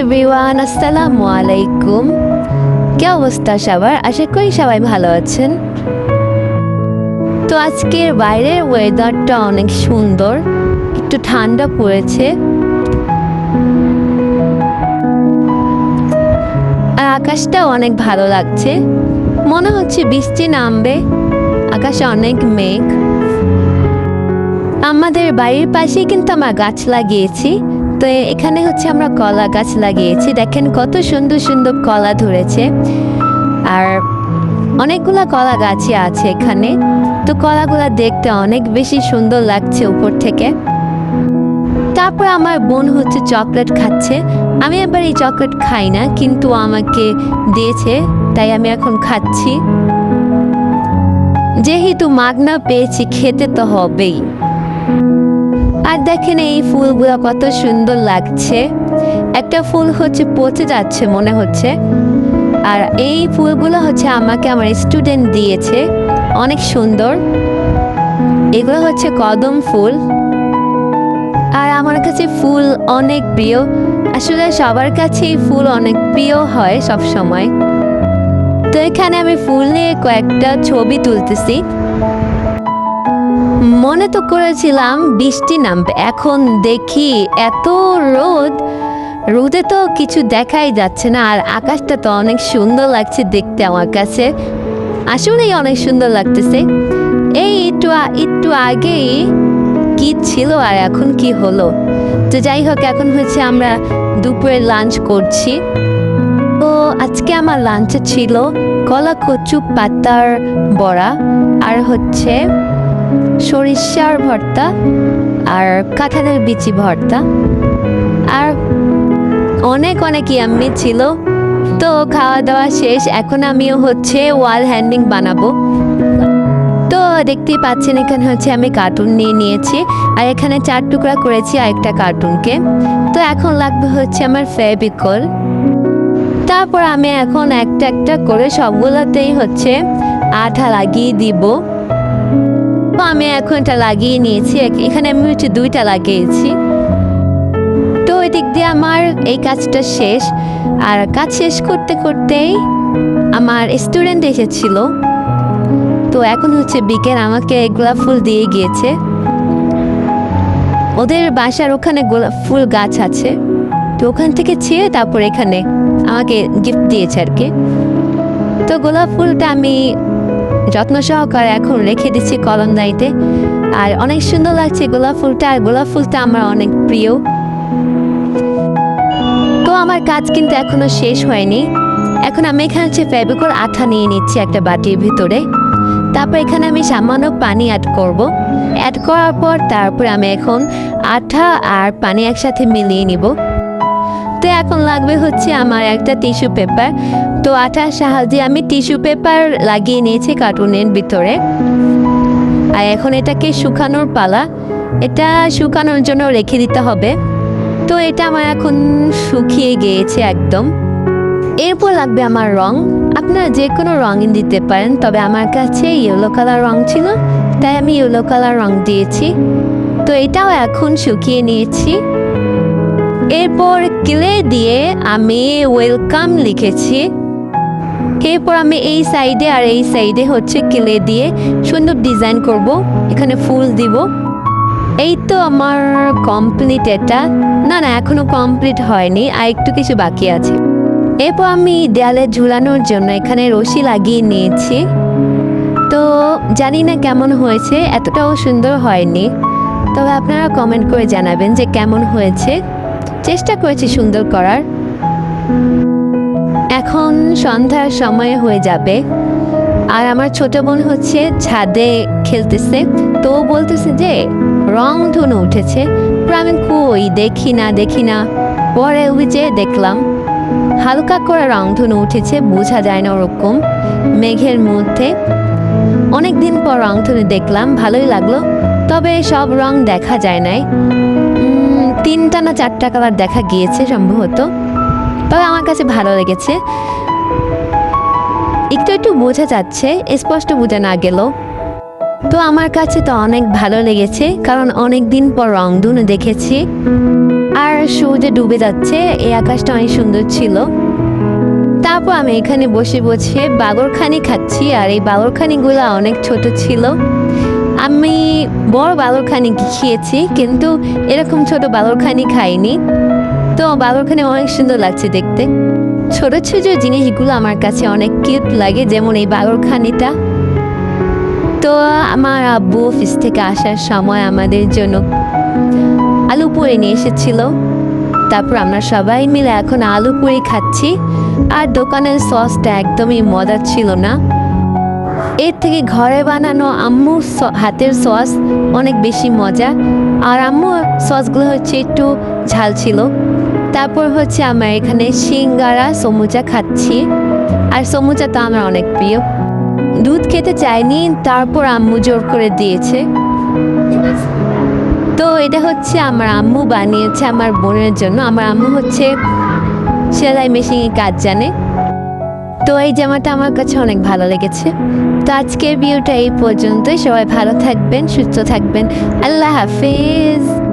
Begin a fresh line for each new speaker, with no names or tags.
Everyone আসসালামু আলাইকুম কি অবস্থা সবার? আশা করি সবাই ভালো আছেন। তো আজকের বাইরের ওয়েদারটা অনেক সুন্দর। একটু ঠান্ডা পড়েছে। আর আকাশটা অনেক ভালো লাগছে। মনে হচ্ছে বৃষ্টি নামবে। আকাশে অনেক মেঘ। আমাদের বাড়ির পাশেই কিন্তু আমরা গাছ লাগিয়েছি। তো এখানে হচ্ছে আমরা কলা গাছ লাগিয়েছি। দেখেন কত সুন্দর সুন্দর কলা ধরেছে। আর অনেকগুলা কলা গাছই আছে এখানে। তো কলাগুলা দেখতে অনেক বেশি সুন্দর লাগছে উপর থেকে। তারপর আমার বোন হচ্ছে চকলেট খাচ্ছে। আমি এবার এই চকলেট খাই না, কিন্তু আমাকে দিয়েছে, তাই আমি এখন খাচ্ছি। যেহেতু মাগনা পেয়েছি, খেতে তো হবেই। আর দেখেন এই ফুলগুলো কত সুন্দর লাগছে। একটা ফুল হচ্ছে পচে যাচ্ছে মনে হচ্ছে। আর এই ফুলগুলো হচ্ছে আমাকে আমার স্টুডেন্ট দিয়েছে। অনেক সুন্দর। এগুলো হচ্ছে কদম ফুল। আর আমার কাছে ফুল অনেক প্রিয়। আসলে সবার কাছেই ফুল অনেক প্রিয় হয় সব সময় তো এখানে আমি ফুল নিয়ে কয়েকটা ছবি তুলতেছি। মনে তো করেছিলাম বৃষ্টি নামবে। এখন দেখি এত রোদ, রোদে তো কিছু দেখাই যাচ্ছে না আর আকাশটা তো অনেক সুন্দর লাগছে দেখতে আমার কাছে। আসলেই অনেক সুন্দর লাগতেছে। এই একটু একটু আগেই কি ছিল আর এখন কি হলো? তো যাই হোক, এখন হচ্ছে আমরা দুপুরে লাঞ্চ করছি। তো আজকে আমার লাঞ্চে ছিল কলা কচু পাতার বড়া আর হচ্ছে সরিষার ভর্তা আর কাঁঠালের বিচি ভর্তা। আর অনেক অনেক ইয়াম্মি ছিল। তো খাওয়া দাওয়া শেষ। এখন আমিও হচ্ছে ওয়াল হ্যান্ডিং বানাবো। তো দেখতেই পাচ্ছেন, এখানে হচ্ছে আমি কার্টুন নিয়ে নিয়েছি। আর এখানে চার টুকরা করেছি আরেকটা কার্টুনকে। তো এখন লাগবে হচ্ছে আমার ফেবিকল তারপর আমি এখন একটা একটা করে সবগুলোতেই হচ্ছে আঠা লাগিয়ে দিব। তো আমি এখন এটা লাগিয়ে নিয়েছি এখানে আমি হচ্ছে দুইটা লাগিয়েছি। তো ওই দিক দিয়ে আমার এই কাজটা শেষ। আর কাজ শেষ করতে করতেই আমার স্টুডেন্ট এসেছিল। তো এখন হচ্ছে বিকেল, আমাকে গোলাপ ফুল দিয়ে গিয়েছে। ওদের বাসার ওখানে গোলাপ ফুল গাছ আছে। তো ওখান থেকে ছিঁড়ে তারপর এখানে আমাকে গিফট দিয়েছে আর কি। তো গোলাপ ফুলটা আমি যত্ন সহকারে এখন রেখে দিচ্ছি কলমদাইতে আর অনেক সুন্দর লাগছে গোলাপ ফুলটা, আর গোলাপ ফুলটা আমার অনেক প্রিয়। তো আমার কাজ কিন্তু এখনও শেষ হয়নি। এখন আমি এখানে হচ্ছে ফেবিকল আঠা নিয়ে নিচ্ছি একটা বাটির ভিতরে। তারপর এখানে আমি সামান্য পানি অ্যাড করব। অ্যাড করার পর তারপর আমি এখন আঠা আর পানি একসাথে মিলিয়ে নিব। তো এখন লাগবে হচ্ছে আমার একটা টিস্যু পেপার। তো আঠার সাহায্যে আমি টিস্যু পেপার লাগিয়ে নিয়েছি কার্টুনের ভিতরে। আর এখন এটাকে শুকানোর পালা। এটা শুকানোর জন্য রেখে দিতে হবে। তো এটা আমার এখন শুকিয়ে গিয়েছে একদম। এরপর লাগবে আমার রং। আপনারা যে কোনো রঙই দিতে পারেন, তবে আমার কাছে ইয়েলো কালার রং ছিল, তাই আমি ইয়েলো কালার রং দিয়েছি। তো এটাও এখন শুকিয়ে নিয়েছি। এরপর ক্লে দিয়ে আমি ওয়েলকাম লিখেছি। এরপর আমি এই সাইডে আর এই সাইডে হচ্ছে ক্লে দিয়ে সুন্দর ডিজাইন করব। এখানে ফুল দিব। এই তো আমার কমপ্লিট এটা। না না, এখনও কমপ্লিট হয়নি, আর একটু কিছু বাকি আছে। এরপর আমি দেয়ালে ঝুলানোর জন্য এখানে রশি লাগিয়ে নিয়েছি। তো জানি না কেমন হয়েছে, এতটাও সুন্দর হয়নি। তবে আপনারা কমেন্ট করে জানাবেন যে কেমন হয়েছে। চেষ্টা করেছি সুন্দর করার। এখন সন্ধ্যার সময় হয়ে যাবে। আর আমার ছোট বোন হচ্ছে ছাদে খেলতেছে। তো বলতেছে যে, রং ধনু উঠেছে। আমি কই, দেখি না দেখি না। পরে ওই যে দেখলাম, হালকা করে রং ধনু উঠেছে, বোঝা যায় না ওরকম মেঘের মধ্যে। অনেক দিন পর রং ধনু দেখলাম, ভালোই লাগল। তবে সব রং দেখা যায় নাই। তিনটা না চারটা কালার দেখা গিয়েছে সম্ভবত। তবে আমার কাছে ভালো লেগেছে। একটু একটু বোঝা যাচ্ছে, স্পষ্ট বোঝা না গেলেও। তো আমার কাছে তো অনেক ভালো লেগেছে, কারণ অনেক দিন পর রং রংধনু দেখেছি। আর সূর্য ডুবে যাচ্ছে, এই আকাশটা অনেক সুন্দর ছিল। তারপর আমি এখানে বসে বসে বাগরখানি খাচ্ছি, আর এই বাগরখানিগুলো অনেক ছোট ছিল। আমি বড় বাগরখানি খেয়েছি, কিন্তু এরকম ছোট বাগরখানি খাইনি। তো বালুরখানি অনেক সুন্দর লাগছে দেখতে। ছোট ছোট জিনিসগুলো আমার কাছে অনেক কিউট লাগে, যেমন এই বাগরখানিটা তো আমার আব্বু অফিস থেকে আসার সময় আমাদের জন্য আলু পুরি নিয়ে এসেছিল। তারপর আমরা সবাই মিলে এখন আলু পুরি খাচ্ছি। আর দোকানের সসটা একদমই মজা ছিল না। এর থেকে ঘরে বানানো আম্মু হাতের সস অনেক বেশি মজা। আর আম্মু সসগুলো হচ্ছে একটু ঝাল ছিল। তারপর হচ্ছে আমরা এখানে সিঙ্গারা, সমুচা খাচ্ছি। আর সমুচা তো আমার অনেক প্রিয়। দুধ খেতে চাইনি, তারপর আম্মু জোর করে দিয়েছে। তো এটা হচ্ছে আমার আম্মু বানিয়েছে আমার বোনের জন্য। আমার আম্মু হচ্ছে সেলাই মেশিনে কাজ জানে। তো এই জামাটা আমার কাছে অনেক ভালো লেগেছে। তো আজকের ভিডিওটা এই পর্যন্তই। সবাই ভালো থাকবেন, সুস্থ থাকবেন। আল্লাহ হাফেজ।